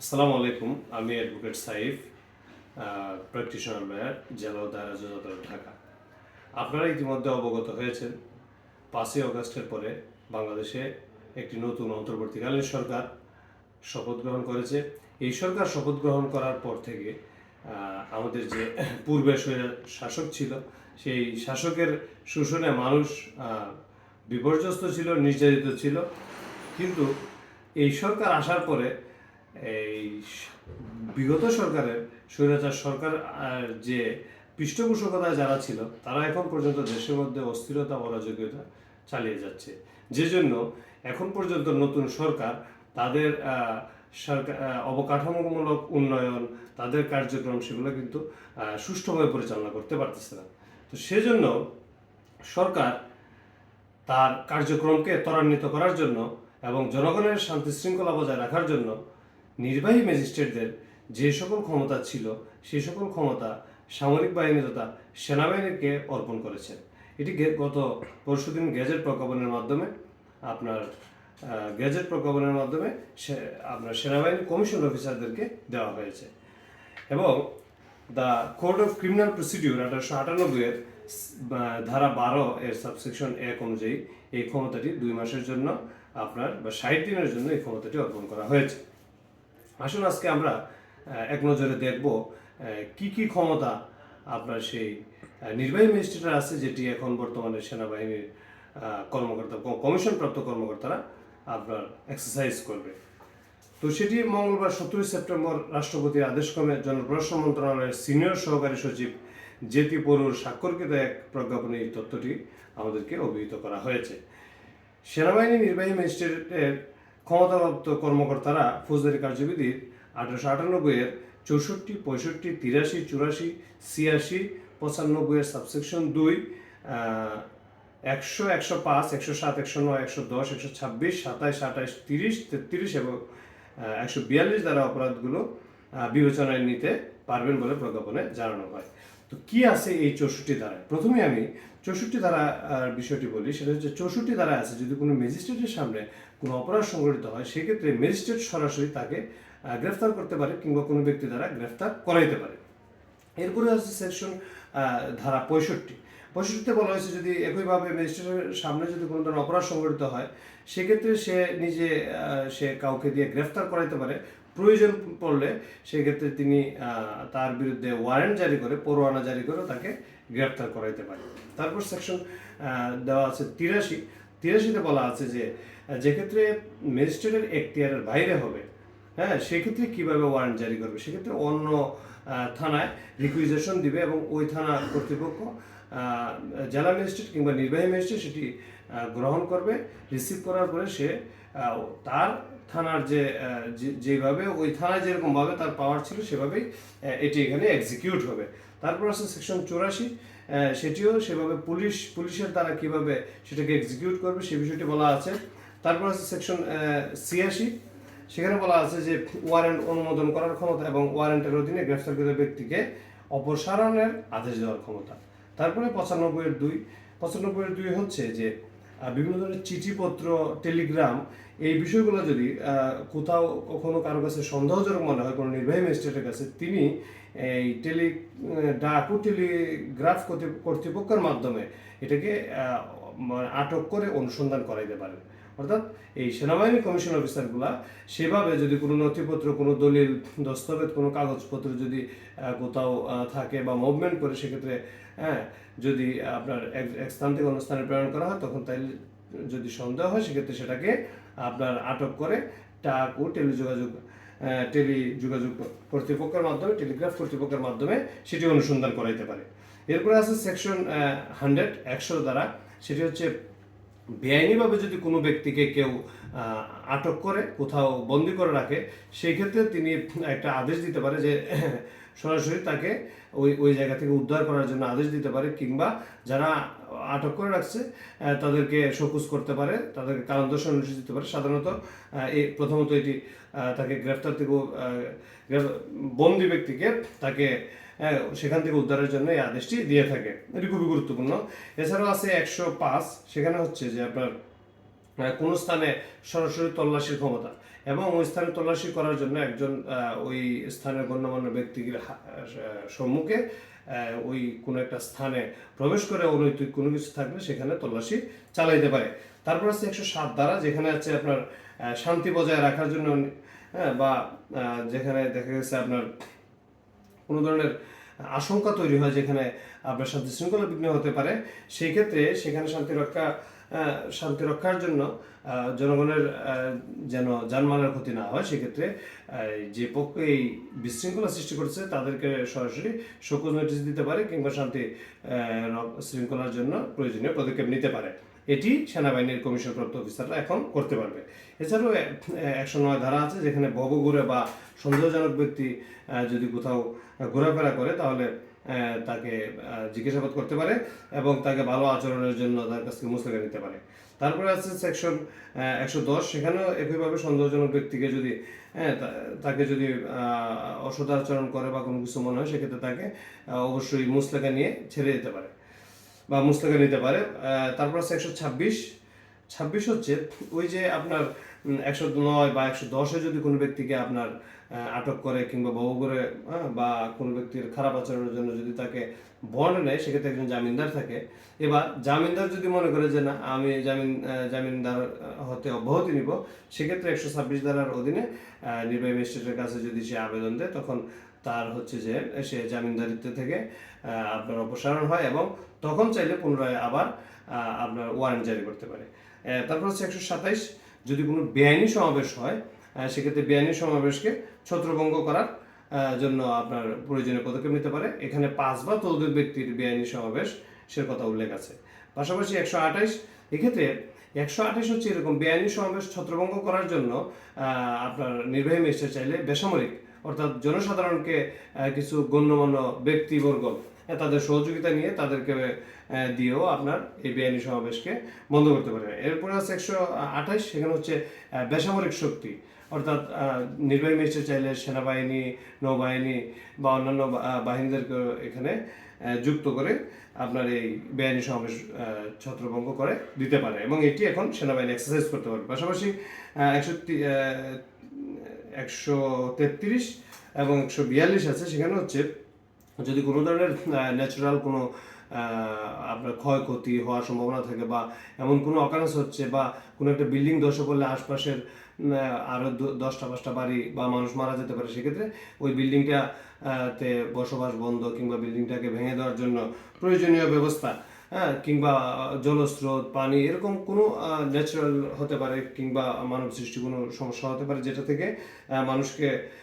আসসালামু আলাইকুম, আমি অ্যাডভোকেট সাইফ প্র্যাকটিশনার লয়ার জেলা দায়রা জজ ঢাকা। আপনারা ইতিমধ্যে অবগত হয়েছেন, পাঁচই অগস্টের পরে বাংলাদেশে একটি নতুন অন্তর্বর্তীকালীন সরকার শপথ গ্রহণ করেছে। এই সরকার শপথ গ্রহণ করার পর থেকে আমাদের যে পূর্বে শাসক ছিল, সেই শাসকের শোষণে মানুষ বিপর্যস্ত ছিল, নির্যাতিত ছিল। কিন্তু এই সরকার আসার পরে এই বিগত সরকারের, স্বৈরাচার সরকার যে পৃষ্ঠপোষকতায় যারা ছিল, তারা এখন পর্যন্ত দেশের মধ্যে অস্থিরতা অরাজকতা চালিয়ে যাচ্ছে। যে জন্য এখন পর্যন্ত নতুন সরকার তাদের সরকার অবকাঠামোমূলক উন্নয়ন, তাদের কার্যক্রম, সেগুলো কিন্তু সুষ্ঠুভাবে পরিচালনা করতে পারতেছে না। তো সেজন্য সরকার তার কার্যক্রমকে ত্বরান্বিত করার জন্য এবং জনগণের শান্তি শৃঙ্খলা বজায় রাখার জন্য নির্বাহী ম্যাজিস্ট্রেটদের যে সকল ক্ষমতা ছিল, সে সকল ক্ষমতা সামরিক বাহিনী তথা সেনাবাহিনীকে অর্পণ করেছেন। এটি গত পরশুদিন গ্যাজেট প্রজ্ঞাপনের মাধ্যমে আপনার গ্যাজেট প্রজ্ঞাপনের মাধ্যমে আপনার সেনাবাহিনী কমিশন অফিসারদেরকে দেওয়া হয়েছে। এবং the code of criminal procedure আঠারোশো আটানব্বই এর ধারা বারো এর সাবসেকশন এক অনুযায়ী এই ক্ষমতাটি দুই মাসের জন্য আপনার, বা ষাট দিনের জন্য এই ক্ষমতাটি অর্পণ করা হয়েছে। আসুন আজকে আমরা এক নজরে দেখব কি কি ক্ষমতা আপনার সেই নির্বাহী ম্যাজিস্ট্রেটের আছে যেটি এখন বর্তমানে সেনাবাহিনীর কর্মকর্তা কমিশন প্রাপ্ত কর্মকর্তারা আপনার এক্সারসাইজ করবে। তো সেটি মঙ্গলবার সতেরোই সেপ্টেম্বর রাষ্ট্রপতির আদেশক্রমে জনপ্রশাসন মন্ত্রণালয়ের সিনিয়র সহকারী সচিব জেপি পরুর স্বাক্ষরকৃত এক প্রজ্ঞাপনে এই তথ্যটি আমাদেরকে অভিহিত করা হয়েছে। সেনাবাহিনী নির্বাহী ম্যাজিস্ট্রেটের ক্ষমতাপ্রাপ্ত কর্মকর্তারা ফৌজদারি কার্যবিধির আঠারোশো আটানব্বই এর চৌষট্টি, পঁয়ষট্টি, তিরাশি, চুরাশি, ছিয়াশি, পঁচানব্বই এর সাবসেকশন দুই একশো একশো পাঁচ, একশো সাত, একশো নয়, একশো দশ, একশো ছাব্বিশ, সাতাইশ, আঠাইশ, তিরিশ, তেত্রিশ এবং একশো বিয়াল্লিশ দ্বারা অপরাধগুলো বিবেচনায় নিতে পারবেন বলে প্রজ্ঞাপনে জানানো হয়। তো কি আছে এই চৌষট্টি ধারায়? প্রথমে আমি চৌষট্টি ধারা বিষয়টি বলি। সেটা হচ্ছে চৌষট্টি ধারা আছে, যদি কোনো ম্যাজিস্ট্রেটের সামনে কোনো অপরাধ সংঘটিত হয়, সেক্ষেত্রে ম্যাজিস্ট্রেট সরাসরি তাকে গ্রেফতার করতে পারে কিংবা কোনো ব্যক্তি দ্বারা গ্রেফতার করাইতে পারে। এরপরে আছে সেকশন ধারা পঁয়ষট্টি। পঁয়ষট্টিতে বলা হয়েছে যদি একইভাবে ম্যাজিস্ট্রেটের সামনে যদি কোনো ধরনের অপরাধ সংঘটিত হয়, সেক্ষেত্রে সে নিজে সে কাউকে দিয়ে গ্রেফতার করাইতে পারে। প্রয়োজন পড়লে সেক্ষেত্রে তিনি তার বিরুদ্ধে ওয়ারেন্ট জারি করে, পরোয়ানা জারি করে তাকে গ্রেফতার করাইতে পারে। তারপর সেকশন দেওয়া আছে তিরাশি। তিরাশিতে বলা আছে যে যেক্ষেত্রে ম্যাজিস্ট্রেটের এখতিয়ারের বাইরে হবে হ্যাঁ সেক্ষেত্রে কীভাবে ওয়ারেন্ট জারি করবে? সেক্ষেত্রে অন্য থানায় রিকুইজেশন দিবে এবং ওই থানা কর্তৃপক্ষ জেলা ম্যাজিস্ট্রেট কিংবা নির্বাহী ম্যাজিস্ট্রেট সেটি গ্রহণ করবে রিসিভ করার পরে সে তার থানার যে যেভাবে ওই থানায় যেরকমভাবে তার পাওয়ার ছিল সেভাবেই এটি এখানে এক্সিকিউট হবে। তারপর আছে সেকশন চৌরাশি সেটিও সেভাবে পুলিশ, পুলিশের দ্বারা কীভাবে সেটাকে এক্সিকিউট করবে সে বিষয়টি বলা আছে। তারপর আছে সেকশন ছিয়াশি, সেখানে বলা আছে যে ওয়ারেন্ট অনুমোদন করার ক্ষমতা এবং ওয়ারেন্টের অধীনে গ্রেফতারকৃত ব্যক্তিকে অপসারণের আদেশ দেওয়ার ক্ষমতা। তারপরে পঁচানব্বইয়ের দুই পঁচানব্বইয়ের দুই হচ্ছে যে বিভিন্ন ধরনের চিঠিপত্র, টেলিগ্রাম এই বিষয়গুলো যদি কোথাও কখনো কারও কাছে সন্দেহজনক মনে হয়, কোনো নির্বাহী ম্যাজিস্ট্রেটের কাছে, তিনি এই টেলি ডাকু টেলিগ্রাফ কর্তৃপক্ষের মাধ্যমে এটাকে আটক করে অনুসন্ধান করাইতে পারেন অর্থাৎ এই সেনাবাহিনী কমিশন অফিসারগুলা সেভাবে যদি কোনো নথিপত্র, কোনো দলিল, দস্তাবেজ, কোনো কাগজপত্র যদি কোথাও থাকে বা মুভমেন্ট করে, সেক্ষেত্রে হ্যাঁ যদি আপনার এক স্থান থেকে অন্য স্থানে প্রেরণ করা হয়, তখন তাই যদি সন্দেহ হয়, সেক্ষেত্রে সেটাকে আপনার আটক করে টাক ও টেলিযোগাযোগ টেলি যোগাযোগ কর্তৃপক্ষের মাধ্যমে, টেলিগ্রাফ কর্তৃপক্ষের মাধ্যমে সেটি অনুসন্ধান করাইতে পারে। এরপরে আছে সেকশন হান্ড্রেড একশো দ্বারা। সেটি হচ্ছে, বেআইনিভাবে যদি কোনো ব্যক্তিকে কেউ আটক করে, কোথাও বন্দি করে রাখে, সেই ক্ষেত্রে তিনি একটা আদেশ দিতে পারে যে সরাসরি তাকে ওই ওই জায়গা থেকে উদ্ধার করার জন্য আদেশ দিতে পারে, কিংবা যারা আটক করে রাখছে তাদেরকে শোকুজ করতে পারে, তাদেরকে কারণ দর্শন দিতে পারে। সাধারণত এই প্রথমত এটি তাকে গ্রেফতার থেকে বন্দি ব্যক্তিকে তাকে সেখান থেকে উদ্ধারের জন্য এই আদেশটি দিয়ে থাকে। এটি খুবই গুরুত্বপূর্ণ। এছাড়াও আছে একশো পাঁচ, সেখানে হচ্ছে যে আপনার কোনো স্থানে সরাসরি তল্লাশির ক্ষমতা। এবং ওই স্থানে তল্লাশি করার জন্য একজন ওই স্থানের গণ্যমান্য ব্যক্তির সম্মুখে ওই কোনো একটা স্থানে প্রবেশ করে অনৈতিক কোনো কিছু থাকলে সেখানে তল্লাশি চালাইতে পারে। তারপর আছে একশো সাত দ্বারা যেখানে আছে আপনার শান্তি বজায় রাখার জন্য হ্যাঁ, বা যেখানে দেখা গেছে আপনার কোনো ধরনের আশঙ্কা তৈরি হয় যেখানে আপনার শান্তি শৃঙ্খলা বিঘ্ন হতে পারে সেই ক্ষেত্রে সেখানে শান্তি রক্ষা শান্তি রক্ষার জন্য জনগণের যেন জানমালের ক্ষতি না হয়, সেক্ষেত্রে যে পক্ষ এই বিশৃঙ্খলা সৃষ্টি করছে, তাদেরকে সরাসরি শোকজ নোটিশ দিতে পারে কিংবা শান্তি শৃঙ্খলার জন্য প্রয়োজনীয় পদক্ষেপ নিতে পারে। এটি সেনাবাহিনীর কমিশনপ্রাপ্ত অফিসাররা এখন করতে পারবে। এছাড়াও একশো নয় ধারা আছে, যেখানে ভবঘুরে বা সন্দেহজনক ব্যক্তি যদি কোথাও ঘোরাফেরা করে, তাহলে তাকে জিজ্ঞাসাবাদ করতে পারে এবং তাকে ভালো আচরণের জন্য তার কাছ থেকে মুসলেখা নিতে পারে। তারপরে আছে সেকশন একশো দশ। সেখানেও একইভাবে সন্দেহজনক ব্যক্তিকে যদি হ্যাঁ তাকে যদি অসদাচরণ করে বা কোনো কিছু মনে হয়, সেক্ষেত্রে তাকে অবশ্যই মুসলেখা নিয়ে ছেড়ে দিতে পারে বা মুস্তাকা নিতে পারে। তারপর আছে একশো ছাব্বিশ। ছাব্বিশ হচ্ছে ওই যে আপনার একশো নয় বা একশো দশে যদি কোনো ব্যক্তিকে আপনার আটক করে কিংবা বহু করে হ্যাঁ, বা কোনো ব্যক্তির খারাপ আচরণের জন্য যদি তাকে বন্ড নেয় সেক্ষেত্রে একজন জামিনদার থাকে। এবার জামিনদার যদি মনে করে যে না আমি জামিন জামিনদার হতে অব্যাহতি নিব সেক্ষেত্রে একশো ছাব্বিশ ধারার অধীনে নির্বাহী ম্যাজিস্ট্রেটের কাছে যদি সে আবেদন দেয় তখন তার হচ্ছে যে সে জামিনদারিত্ব থেকে আপনার অপসারণ হয় এবং তখন চাইলে পুনরায় আবার আপনার ওয়ারেন্ট জারি করতে পারে। তারপর হচ্ছে একশো সাতাইশ, যদি কোনো বেআইনি সমাবেশ হয় সেক্ষেত্রে বেআইনি সমাবেশকে ছত্রভঙ্গ করার জন্য আপনার প্রয়োজনীয় পদক্ষেপ নিতে পারে। এখানে পাঁচ বা তদুর ব্যক্তির বেআইনি সমাবেশ, সে কথা উল্লেখ আছে। পাশাপাশি একশো আঠাইশ, এক্ষেত্রে একশো আঠাশ হচ্ছে এরকম বেআইনি সমাবেশ ছত্রভঙ্গ করার জন্য আপনার নির্বাহী ম্যাজিস্ট্রেট চাইলে বেসামরিক, অর্থাৎ জনসাধারণকে কিছু গণ্যমান্য ব্যক্তিবর্গ তাদের সহযোগিতা নিয়ে তাদেরকে দিয়েও আপনার এই বেআইনি সমাবেশকে বন্ধ করতে পারে। এরপরে আছে একশো আঠাশ, সেখানে হচ্ছে বেসামরিক শক্তি। অর্থাৎ নির্বাহী ম্যাজিস্ট্রেট চাইলে সেনাবাহিনী, নৌবাহিনী বা অন্যান্য বাহিনীদেরকে এখানে যুক্ত করে আপনার এই বেআইনি সমাবেশ ছত্রভঙ্গ করে দিতে পারে এবং এটি এখন সেনাবাহিনী এক্সারসাইজ করতে পারবে। পাশাপাশি একশো একশো তেত্রিশ এবং একশো বিয়াল্লিশ আছে, সেখানে হচ্ছে যদি কোনো ধরনের ন্যাচারাল কোনো আপনার ক্ষয়ক্ষতি হওয়ার সম্ভাবনা থাকে বা এমন কোনো অকারেন্স হচ্ছে বা কোনো একটা বিল্ডিং ধসে পড়লে আশপাশের উম, আহ, আরও দু- দশটা পাঁচটা বাড়ি বা মানুষ মারা যেতে পারে সেক্ষেত্রে ওই বিল্ডিংটাতে বসবাস বন্ধ কিংবা বিল্ডিংটাকে ভেঙে দেওয়ার জন্য প্রয়োজনীয় ব্যবস্থা। হ্যাঁ কিংবা জলস্রোত, পানি, এরকম কোনো ন্যাচারাল হতে পারে কিংবা মানব সৃষ্টি কোনো সমস্যা হতে পারে যেটা থেকে মানুষকে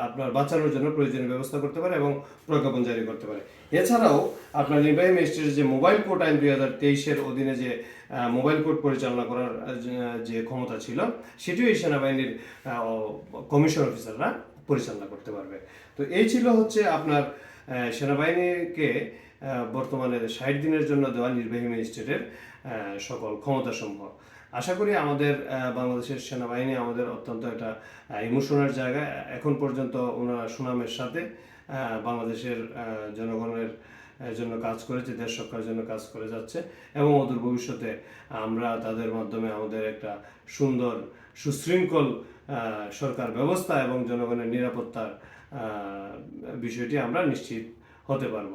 আপনার বাঁচানোর জন্য প্রয়োজনীয় ব্যবস্থা করতে পারে এবং প্রজ্ঞাপন জারি করতে পারে। এছাড়াও আপনার নির্বাহী ম্যাজিস্ট্রেটের যে মোবাইল কোর্ট আইন দুই হাজার তেইশের অধীনে যে মোবাইল কোর্ট পরিচালনা করার যে- ক্ষমতা ছিল, সেটিও এই সেনাবাহিনীর কমিশন অফিসাররা পরিচালনা করতে পারবে। তো এই ছিল হচ্ছে আপনার সেনাবাহিনীকে বর্তমানে ষাট দিনের জন্য দেওয়া নির্বাহী ম্যাজিস্ট্রেটের সকল ক্ষমতাসমূহ। আশা করি আমাদের বাংলাদেশের সেনাবাহিনী আমাদের অত্যন্ত একটা ইমোশনের জায়গা। এখন পর্যন্ত ওনারা সুনামের সাথে বাংলাদেশের জনগণের জন্য কাজ করেছে, দেশ রক্ষার জন্য কাজ করে যাচ্ছে এবং অদূর ভবিষ্যতে আমরা তাদের মাধ্যমে আমাদের একটা সুন্দর, সুশৃঙ্খল সরকার ব্যবস্থা এবং জনগণের নিরাপত্তার বিষয়টি আমরা নিশ্চিত হতে পারব।